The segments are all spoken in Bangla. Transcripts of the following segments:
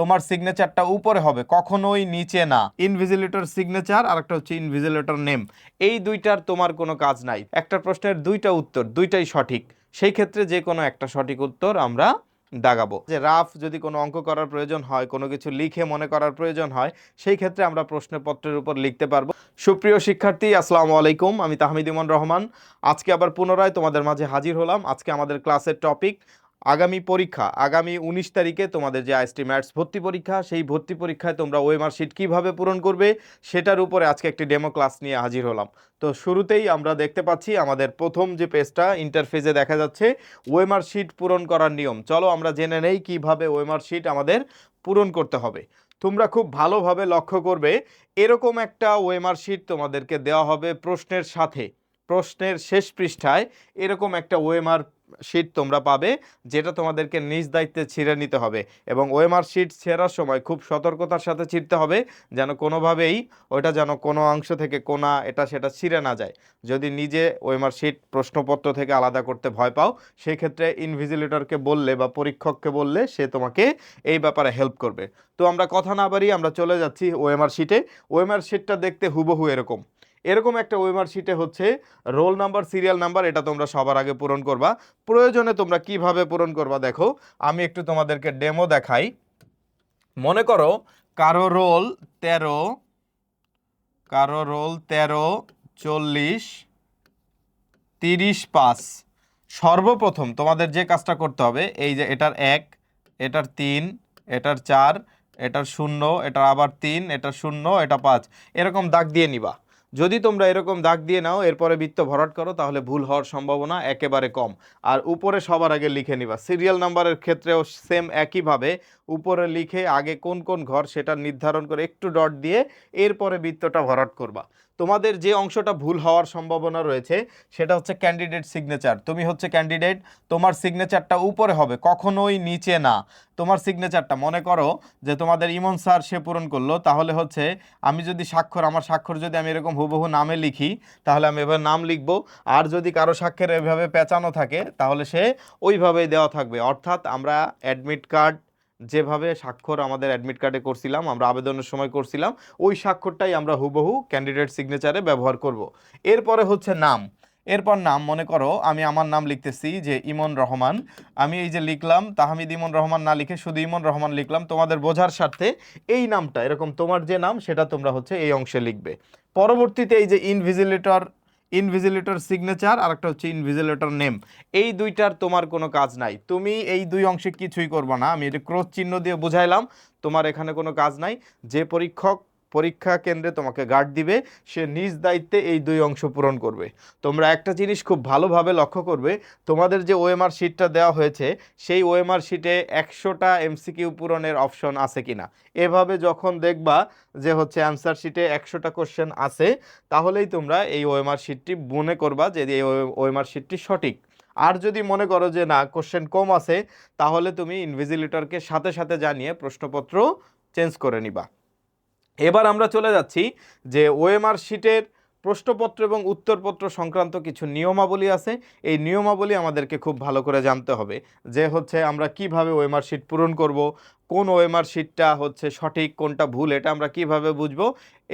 তোমার সিগনেচারটা উপরে হবে, কখনোই নিচে না। ইনভিজিলেটর সিগনেচার আর একটা হচ্ছে ইনভিজিলেটর নেম এই দুইটার তোমার কোনো কাজ নাই। একটা প্রশ্নের দুইটা উত্তর, দুইটাই সঠিক। সেই ক্ষেত্রে যে কোনো একটা সঠিক উত্তর আমরা দাগাবো। যে রাফ যদি কোনো অঙ্ক করার প্রয়োজন হয়, কোনো কিছু লিখে মনে করার প্রয়োজন হয়, সেই ক্ষেত্রে আমরা প্রশ্নপত্রের উপর লিখতে পারব। সুপ্রিয় শিক্ষার্থী, আসসালামু আলাইকুম। আমি তাহমিদ ইমন রহমান। আজকে আবার পুনরায় তোমাদের মাঝে হাজির হলাম। আজকে আমাদের ক্লাসের টপিক আগামী পরীক্ষা, আগামী উনিশ তারিখে তোমাদের যে আইএসটি ম্যাথস ভর্তি পরীক্ষা, সেই ভর্তি পরীক্ষায় তোমরা ওয়েমার শিট কীভাবে পূরণ করবে, সেটার উপরে আজকে একটি ডেমো ক্লাস নিয়ে হাজির হলাম। তো শুরুতেই আমরা দেখতে পাচ্ছি আমাদের প্রথম যে পেজটা ইন্টারফেসে দেখা যাচ্ছে ওয়েমার শিট পূরণ করার নিয়ম। চলো আমরা জেনে নেই কীভাবে ওয়েমার শিট আমাদের পূরণ করতে হবে। তোমরা খুব ভালোভাবে লক্ষ্য করবে, এরকম একটা ওয়েমার শিট তোমাদেরকে দেওয়া হবে প্রশ্নের সাথে। প্রশ্নের শেষ পৃষ্ঠায় এরকম একটা ওয়েমার শিট তোমরা পাবে, যেটা তোমাদেরকে নিজ দায়িত্বে ছিঁড়ে নিতে হবে এবং ওয়েমার শিট ছেঁড়ার সময় খুব সতর্কতার সাথে ছিঁড়তে হবে যেন কোনোভাবেই ওইটা যেন কোনো অংশ থেকে কোনা এটা সেটা ছিঁড়ে না যায়। যদি নিজে ওয়েমার শিট প্রশ্নপত্র থেকে আলাদা করতে ভয় পাও সেই ক্ষেত্রে ইনভিজিলেটরকে বললে বা পরীক্ষককে বললে সে তোমাকে এই ব্যাপারে হেল্প করবে। তো আমরা কথা না বাড়িয়ে আমরা চলে যাচ্ছি ওয়েমার শিটে ওয়েমার শিটটা দেখতে হুবহু এরকম। এরকম একটা ওয়েমার শিটে হচ্ছে রোল নাম্বার সিরিয়াল নাম্বার এটা তোমরা সবার আগে পূরণ করবা। প্রয়োজনে তোমরা কীভাবে পূরণ করবা দেখো, আমি একটু তোমাদেরকে ডেমো দেখাই। মনে করো, কারও রোল তেরো, কারও রোল তেরো, চল্লিশ, তিরিশ, পাঁচ। সর্বপ্রথম তোমাদের যে কাজটা করতে হবে, এই যে এটার এক, এটার তিন, এটার চার, এটার শূন্য, এটার আবার তিন, এটার শূন্য, এটা পাঁচ, এরকম দাগ দিয়ে নিবা। যদি তোমরা এরকম দাগ দিয়ে নাও, এরপরে বৃত্ত ভরাট করো, তাহলে ভুল হওয়ার সম্ভাবনা একেবারে কম। আর উপরে সবার আগে লিখে নিবা। সিরিয়াল নাম্বারের ক্ষেত্রেও সেম একইভাবে উপরে লিখে আগে কোন কোন ঘর সেটা নির্ধারণ করে একটু ডট দিয়ে এরপরে বৃত্তটা ভরাট করবা। তোমাদের যে অংশটা ভুল হওয়ার সম্ভাবনা রয়েছে সেটা হচ্ছে ক্যান্ডিডেট সিগনেচার তুমি হচ্ছে ক্যান্ডিডেট তোমার সিগনেচারটা উপরে হবে, কখনোই নিচে না। তোমার সিগনেচারটা মনে করো যে তোমাদের ইমন স্যার সে পূরণ করল, তাহলে হচ্ছে আমি যদি স্বাক্ষর, আমার স্বাক্ষর যদি আমি এরকম হুবহু নামে লিখি, তাহলে আমি এভাবে নাম লিখব। আর যদি কারও স্বাক্ষর এভাবে পেঁচানো থাকে, তাহলে সে ওইভাবেই দেওয়া থাকবে। অর্থাৎ আমরা অ্যাডমিট কার্ড যেভাবে স্বাক্ষর আমাদের অ্যাডমিট কার্ডে করছিলাম, আমরা আবেদনের সময় করছিলাম, ওই স্বাক্ষরটাই আমরা হুবহু ক্যান্ডিডেট সিগনেচারে ব্যবহার করব। এরপরে হচ্ছে নাম। এরপর নাম, মনে করো, আমি আমার নাম লিখতেছি যে ইমন রহমান। আমি এই যে লিখলাম, তাহমিদ ইমন রহমান না লিখে শুধু ইমন রহমান লিখলাম, তোমাদের বোঝার স্বার্থে এই নামটা, এরকম তোমার যে নাম, সেটা তোমরা হচ্ছে এই অংশে লিখবে। পরবর্তীতে এই যে ইনভিজিলেটর ইনভিজিলেটর সিগনেচার আর একটা হচ্ছে ইনভিজিলেটর নেম। এই দুইটার তোমার কোনো কাজ নাই। তুমি এই দুই অংশে কিছুই করবা না। আমি এটা ক্রোধ চিহ্ন দিয়ে বুঝাইলাম, তোমার এখানে কোনো কাজ নাই। যে পরীক্ষক পরীক্ষা কেন্দ্রে তোমাকে গার্ড দিবে, সে নিজ দায়িত্বে এই দুই অংশ পূরণ করবে। তোমরা একটা জিনিস খুব ভালোভাবে লক্ষ্য করবে, তোমাদের যে ওএমআর শিটটা দেওয়া হয়েছে, সেই ওএমআর শিটে একশোটা এমসিকিউ পূরণের অপশন আছে কিনা। এভাবে যখন দেখবা যে হচ্ছে অ্যান্সার শিটে একশোটা কোশ্চেন আছে, তাহলেই তোমরা এই ওএমআর শিটটি মনে করবা যে এই ওএমআর শিটটি সঠিক। আর যদি মনে করো যে না কোশ্চেন কম আছে, তাহলে তুমি ইনভিজিলেটরকে সাথে সাথে জানিয়ে প্রশ্নপত্র চেঞ্জ করে নিবা। এবার আমরা চলে যাচ্ছি যে ওএমআর শিটের প্রশ্নপত্র এবং উত্তরপত্র সংক্রান্ত কিছু নিয়মাবলী আছে। এই নিয়মাবলী আমাদেরকে খুব ভালো করে জানতে হবে যে হচ্ছে আমরা কীভাবে ওএমআর শিট পূরণ করব কোন ওএমআর শিটটা হচ্ছে সঠিক, কোনটা ভুল, এটা আমরা কীভাবে বুঝব?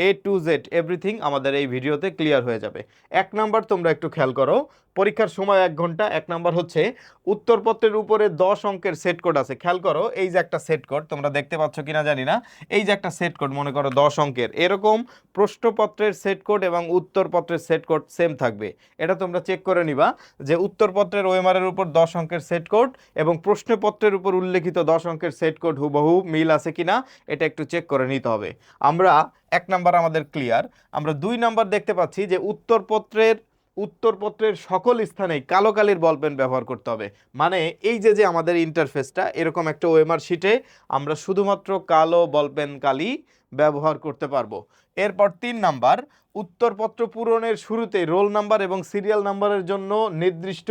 এ টু জেড এভরিথিং আমাদের এই ভিডিওতে ক্লিয়ার হয়ে যাবে। এক নাম্বার তোমরা একটু খেয়াল করো, পরীক্ষার সময় এক ঘণ্টা, এক নাম্বার হচ্ছে উত্তরপত্রের উপরে দশ অঙ্কের সেট কোড আছে। খেয়াল করো, এই যে একটা সেট কোড তোমরা দেখতে পাচ্ছ কিনা জানি না, এই যে একটা সেট কোড মনে করো দশ অঙ্কের, এরকম প্রশ্নপত্রের সেট কোড এবং উত্তরপত্রের সেট কোড সেম থাকবে। এটা তোমরা চেক করে নিবা যে উত্তরপত্রের ওএমআরের উপর দশ অঙ্কের সেট কোড এবং প্রশ্নপত্রের উপর উল্লেখিত দশ অঙ্কের সেট কোড হুবহু মিল আছে কিনা, এটা একটু চেক করে নিতে হবে। আমরা এক নাম্বার আমাদের ক্লিয়ার আমরা দুই নাম্বার দেখতে পাচ্ছি যে উত্তরপত্রের উত্তরপত্রের সকল স্থানেই কালো কালির বল পেন ব্যবহার করতে হবে। মানে এই যে যে আমাদের ইন্টারফেসটা এরকম একটা ওএমআর শিটে আমরা শুধুমাত্র কালো বল পেন কালি ব্যবহার করতে পারব। এরপর তিন নাম্বার, উত্তরপত্র পূরণের শুরুতে রোল নাম্বার এবং সিরিয়াল নাম্বারের জন্য নির্দিষ্ট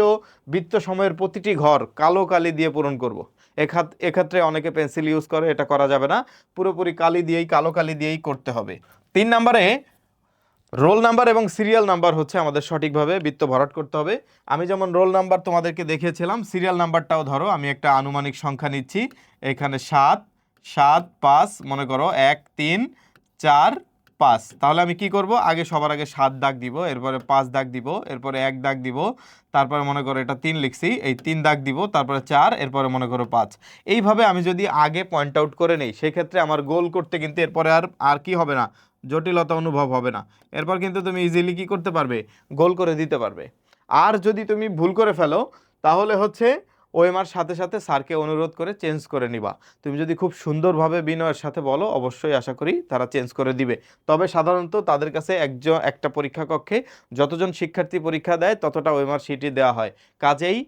বৃত্ত সময়ের প্রতিটি ঘর কালো কালি দিয়ে পূরণ করব। এক্ষেত্রে অনেকে পেন্সিল ইউজ করে, এটা করা যাবে না। পুরোপুরি কালি দিয়েই, কালো কালি দিয়েই করতে হবে। তিন নাম্বারে, রোল নাম্বার এবং সিরিয়াল নাম্বার হচ্ছে আমাদের সঠিকভাবে বৃত্ত ভরাট করতে হবে। আমি যেমন রোল নাম্বার তোমাদেরকে দেখিয়েছিলাম, সিরিয়াল নাম্বারটাও ধরো, আমি একটা আনুমানিক সংখ্যা নিচ্ছি। এখানে সাত সাত, পাঁচ, মনে করো, এক, তিন, চার পাঁচ। তাহলে আমি কি করব? আগে সবার আগে সাত দাগ দিব, এরপরে পাঁচ দাগ দিব, এরপরে এক দাগ দিব, তারপরে মনে করো এটা তিন লিখছি, এই তিন দাগ দিব, তারপরে চার, এরপরে মনে করো পাঁচ। এইভাবে আমি যদি আগে পয়েন্ট আউট করে নেই, সেক্ষেত্রে আমার গোল করতে কিন্তু এরপরে আর আর কি হবে না? জটিলতা অনুভব হবে না। এরপর কিন্তু তুমি ইজিলি কি করতে পারবে? গোল করে দিতে পারবে। আর যদি তুমি ভুল করে ফেলো, তাহলে হচ্ছে ওএমআর সাথে সাথে স্যারকে অনুরোধ করে চেঞ্জ করে নিবা। তুমি যদি খুব সুন্দরভাবে বিনয়ের সাথে বলো, অবশ্যই আশা করি তারা চেঞ্জ করে দিবে। তবে সাধারণত তাদের কাছে একজন, একটা পরীক্ষা কক্ষে যতজন শিক্ষার্থী পরীক্ষা দেয়, ততটা ওএমআর সিটি দেওয়া হয়। কাজেই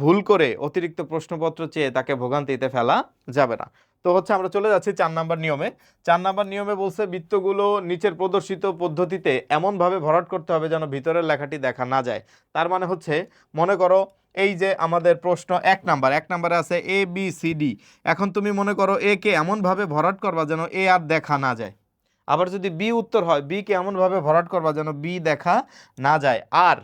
ভুল করে অতিরিক্ত প্রশ্নপত্র চেয়ে তাকে ভোগান্তিতে ফেলা যাবে না। তো হচ্ছে আমরা চলে যাচ্ছি চার নাম্বার নিয়মে। চার নাম্বার নিয়মে বলছে, বৃত্তগুলো নিচের প্রদর্শিত পদ্ধতিতে এমনভাবে ভরাট করতে হবে যেন ভিতরের লেখাটি দেখা না যায়। তার মানে হচ্ছে, মনে করো এই যে আমাদের প্রশ্ন এক নাম্বার, এক নাম্বারে আছে এ বি সি ডি এখন তুমি মনে করো এ কে এমনভাবে ভরাট করবা যেন এ আর দেখা না যায়। আবার যদি বি উত্তর হয় বি কে এমনভাবে ভরাট করবা যেন বি দেখা না যায়। আর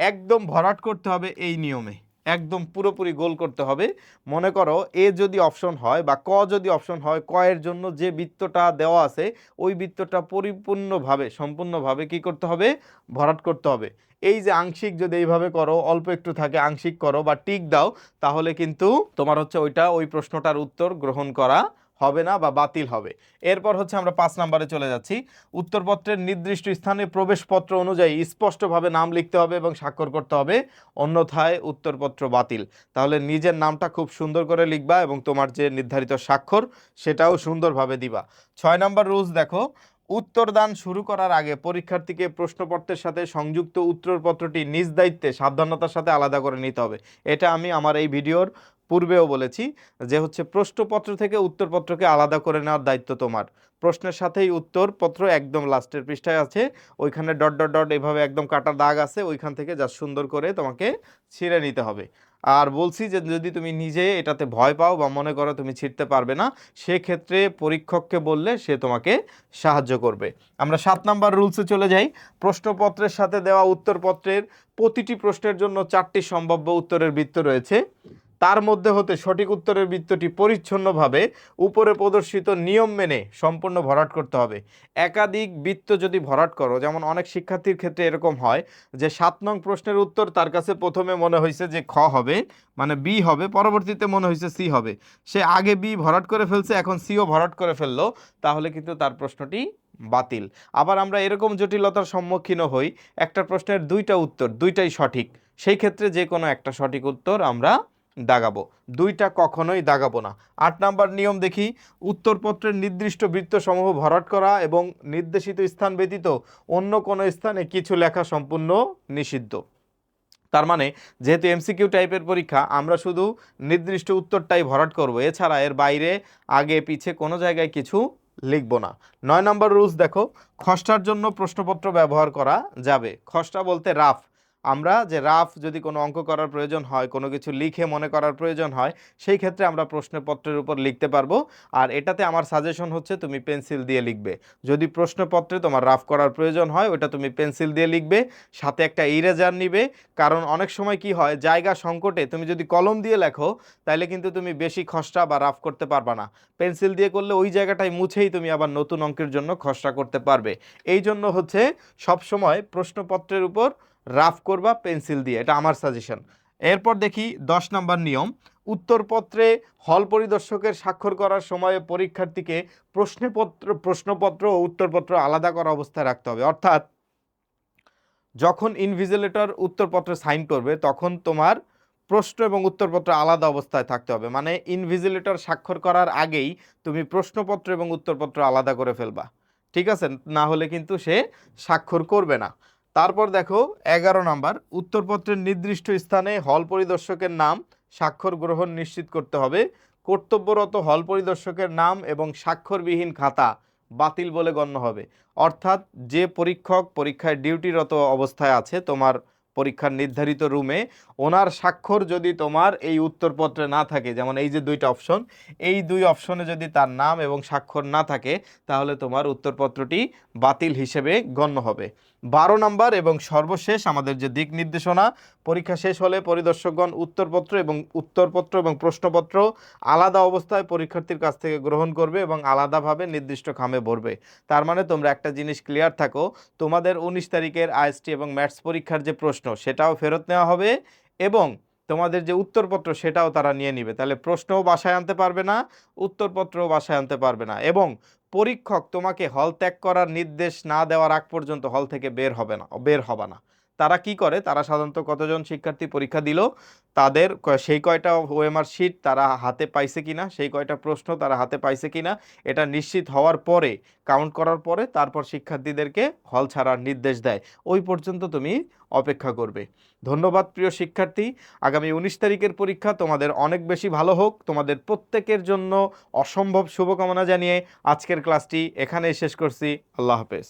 একদম ভরাট করতে হবে এই নিয়মে। একদম পুরোপুরি গোল করতে হবে। মনে করো, এ যদি অপশন হয় বা ক যদি অপশন হয়, ক এর জন্য যে বৃত্তটা দেওয়া আছে, ওই বৃত্তটা পরিপূর্ণভাবে, সম্পূর্ণভাবে কি করতে হবে? ভরাট করতে হবে। এই যে আংশিক যদি এইভাবে করো, অল্প একটু থাকে, আংশিক করো বা টিক দাও, তাহলে কিন্তু তোমার হচ্ছে ওইটা, ওই প্রশ্নটার উত্তর গ্রহণ করা হবে না বা বাতিল হবে। এরপর হচ্ছে আমরা পাঁচ নম্বরে চলে যাচ্ছি। উত্তরপত্রের নির্দিষ্ট স্থানে প্রবেশপত্র অনুযায়ী স্পষ্টভাবে নাম লিখতে হবে এবং স্বাক্ষর করতে হবে। অন্যথায় উত্তরপত্র বাতিল। তাহলে নিজের নামটা খুব সুন্দর করে লিখবা এবং তোমার যে নির্ধারিত স্বাক্ষর সেটাও সুন্দরভাবে দিবা। ছয় নম্বর রুলস দেখো। উত্তরদান শুরু করার আগে পরীক্ষার্থীকে প্রশ্নপত্রের সাথে সংযুক্ত উত্তরপত্রটি নিজ দায়িত্বে সাবধানতার সাথে আলাদা করে নিতে হবে। এটা আমি আমার এই ভিডিওর পূর্বেও বলেছি যে হচ্ছে প্রশ্নপত্র থেকে উত্তরপত্রকে আলাদা করে নেওয়ার দায়িত্ব তোমার। প্রশ্নের সাথেই উত্তরপত্র একদম লাস্টের পৃষ্ঠায় আছে, ওইখানে ডট ডট ডট এভাবে একদম কাটা দাগ আছে, ওইখান থেকে যা সুন্দর করে তোমাকে ছিঁড়ে নিতে হবে। আর বলছি যে যদি তুমি নিজে এটাতে ভয় পাও বা মনে করো তুমি ছিঁড়তে পারবে না, সেক্ষেত্রে পরীক্ষককে বললে সে তোমাকে সাহায্য করবে। আমরা সাত নাম্বার রুলসে চলে যাই। প্রশ্নপত্রের সাথে দেওয়া উত্তরপত্রের প্রতিটি প্রশ্নের জন্য চারটি সম্ভাব্য উত্তরের বৃত্ত রয়েছে। তার মধ্যে হতে সঠিক উত্তরের বৃত্তটি পরিচ্ছন্নভাবে উপরে প্রদর্শিত নিয়ম মেনে সম্পূর্ণ ভরাট করতে হবে। একাধিক বৃত্ত যদি ভরাট করো, যেমন অনেক শিক্ষার্থীর ক্ষেত্রে এরকম হয় যে সাত নং প্রশ্নের উত্তর তার কাছে প্রথমে মনে হয়েছে যে খ হবে মানে বি হবে, পরবর্তীতে মনে হয়েছে সি হবে। সে আগে বি ভরাট করে ফেলছে, এখন সিও ভরাট করে ফেলল, তাহলে কিন্তু তার প্রশ্নটি বাতিল। আবার আমরা এরকম জটিলতার সম্মুখীন হই, একটা প্রশ্নের দুইটা উত্তর, দুইটাই সঠিক। সেই ক্ষেত্রে যে কোনো একটা সঠিক উত্তর আমরা দাগাবো। দুইটা কখনোই দাগাবো না। আট নাম্বার নিয়ম দেখি, উত্তরপত্রের নির্দিষ্ট বৃত্তসমূহ ভরাট করা এবং নির্দেশিত স্থান ব্যতীত অন্য কোনো স্থানে কিছু লেখা সম্পূর্ণ নিষিদ্ধ। তার মানে যেহেতু এমসিকিউ টাইপের পরীক্ষা, আমরা শুধু নির্দিষ্ট উত্তরটাই ভরাট করব। এছাড়া এর বাইরে, আগে, পিছে কোনো জায়গায় কিছু লিখব না। নয় নম্বর রুলস দেখো খসড়ার জন্য প্রশ্নপত্র ব্যবহার করা যাবে। খসড়া বলতে রাফ। আমরা যে রাফ যদি কোনো অঙ্ক করার প্রয়োজন হয়, কোনো কিছু লিখে মনে করার প্রয়োজন হয়, সেই ক্ষেত্রে আমরা প্রশ্নপত্রের উপর লিখতে পারব। আর এটাতে আমার সাজেশন হচ্ছে তুমি পেন্সিল দিয়ে লিখবে। যদি প্রশ্নপত্রে তোমার রাফ করার প্রয়োজন হয়, ওটা তুমি পেন্সিল দিয়ে লিখবে। সাথে একটা ইরেজার নিবে। কারণ অনেক সময় কি হয়, জায়গা সংকটে তুমি যদি কলম দিয়ে লেখো তাহলে কিন্তু তুমি বেশি খসড়া বা রাফ করতে পারবা না। পেন্সিল দিয়ে করলে ওই জায়গাটায় মুছেই তুমি আবার নতুন অঙ্কের জন্য খসড়া করতে পারবে। এই জন্য হচ্ছে সবসময় প্রশ্নপত্রের উপর রাফ করবা, পেন্সিল দিয়ে। এটা আমার সাজেশন এরপর দেখি দশ নম্বর নিয়ম। উত্তরপত্রে হল পরিদর্শকের স্বাক্ষর করার সময় পরীক্ষার্থীকে প্রশ্নপত্র প্রশ্নপত্র ও উত্তরপত্র আলাদা করা অবস্থায় রাখতে হবে। অর্থাৎ যখন ইনভিজিলেটর উত্তরপত্র সাইন করবে, তখন তোমার প্রশ্ন এবং উত্তরপত্র আলাদা অবস্থায় থাকতে হবে। মানে ইনভিজিলেটর স্বাক্ষর করার আগেই তুমি প্রশ্নপত্র এবং উত্তরপত্র আলাদা করে ফেলবা। ঠিক আছে? না হলে কিন্তু সে স্বাক্ষর করবে না। তারপর দেখো, এগারো নাম্বার। উত্তরপত্রের নির্দিষ্ট স্থানে হল পরিদর্শকের নাম স্বাক্ষর গ্রহণ নিশ্চিত করতে হবে। কর্তব্যরত হল পরিদর্শকের নাম এবং স্বাক্ষরবিহীন খাতা বাতিল বলে গণ্য হবে। অর্থাৎ যে পরীক্ষক পরীক্ষায় ডিউটিরত অবস্থায় আছে, তোমার পরীক্ষার নির্ধারিত রুমে ওনার স্বাক্ষর যদি তোমার এই উত্তরপত্রে না থাকে, যেমন এই যে দুইটা অপশন এই দুই অপশনে যদি তার নাম এবং স্বাক্ষর না থাকে, তাহলে তোমার উত্তরপত্রটি বাতিল হিসেবে গণ্য হবে। বারো নাম্বার এবং সর্বশেষ আমাদের যে দিক নির্দেশনা, পরীক্ষা শেষ হলে পরিদর্শকগণ উত্তরপত্র এবং উত্তরপত্র এবং প্রশ্নপত্র আলাদা অবস্থায় পরীক্ষার্থীর কাছ থেকে গ্রহণ করবে এবং আলাদাভাবে নির্দিষ্ট খামে ভরবে। তার মানে তোমরা একটা জিনিস ক্লিয়ার থাকো, তোমাদের উনিশ তারিখের আইএসটি এবং ম্যাথস পরীক্ষার যে প্রশ্ন সেটাও ফেরত নেওয়া হবে এবং তোমাদের যে উত্তরপত্র, সেটাও তারা নিয়ে নিবে। তাহলে প্রশ্নও বাসায় আনতে পারবে না, উত্তরপত্রও বাসায় আনতে পারবে না এবং পরীক্ষক তোমাকে হল ত্যাগ করার নির্দেশ না দেওয়ার আগ পর্যন্ত হল থেকে বের হবে না, বের হবে না। তারা কি করে? তারা সাধারণত কতজন শিক্ষার্থী পরীক্ষা দিল? তাদের সেই কয়টা ওএমআর শিট তারা হাতে পাইছে কিনা? সেই কয়টা প্রশ্ন তারা হাতে পাইছে কিনা? এটা নিশ্চিত হওয়ার পরে কাউন্ট করার পরে তারপর শিক্ষার্থীদেরকে হল ছাড়ার নির্দেশ দেয়। ওই পর্যন্ত তুমি অপেক্ষা করবে। ধন্যবাদ প্রিয় শিক্ষার্থী। আগামী উনিশ তারিখের পরীক্ষা তোমাদের অনেক বেশি ভালো হোক। তোমাদের প্রত্যেকের জন্য অসম্ভব শুভকামনা জানিয়ে আজকের ক্লাসটি এখানেই শেষ করছি। আল্লাহ হাফেজ।